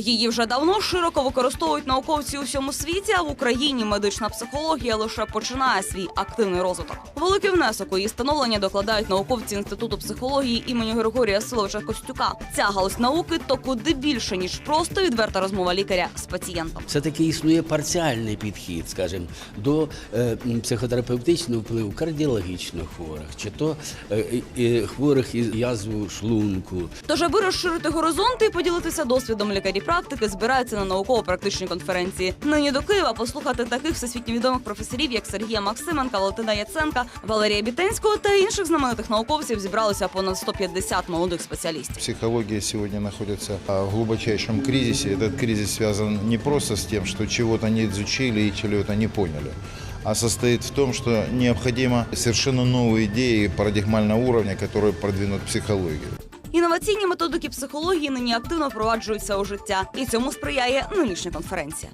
Її вже давно широко використовують науковці у всьому світі, а в Україні медична психологія лише починає свій активний розвиток. Великий внесок у її становлення докладають науковці інституту психології імені Григорія Силовича Костюка. Ця галузь науки то куди більше ніж просто відверта розмова лікаря з пацієнтом. Все-таки існує парціальний підхід, скажімо, до е, психотерапевтичного впливу кардіологічних хворих, чи то е, е, хворих із язву шлунку. Тож, аби розширити горизонти і поділитися досвідом лікарі практики, збираються на науково-практичній конференції. Нині до Києва послухати таких всесвітньо відомих професорів, як Сергія Максименка, Валентина Яценка, Валерія Бітенського та інших знаменитих науковців зібралося понад 150 молодих спеціалістів. Психология сегодня находится а, в глубочайшем кризисе. Этот кризис связан не просто с тем, что чего-то не изучили и чего-то не поняли, а состоит в том, что необходимо совершенно новые идеи парадигмального уровня, которые продвинут психологию. Інноваційні методики психології нині активно впроваджуються у життя, і цьому сприяє нинішня конференція.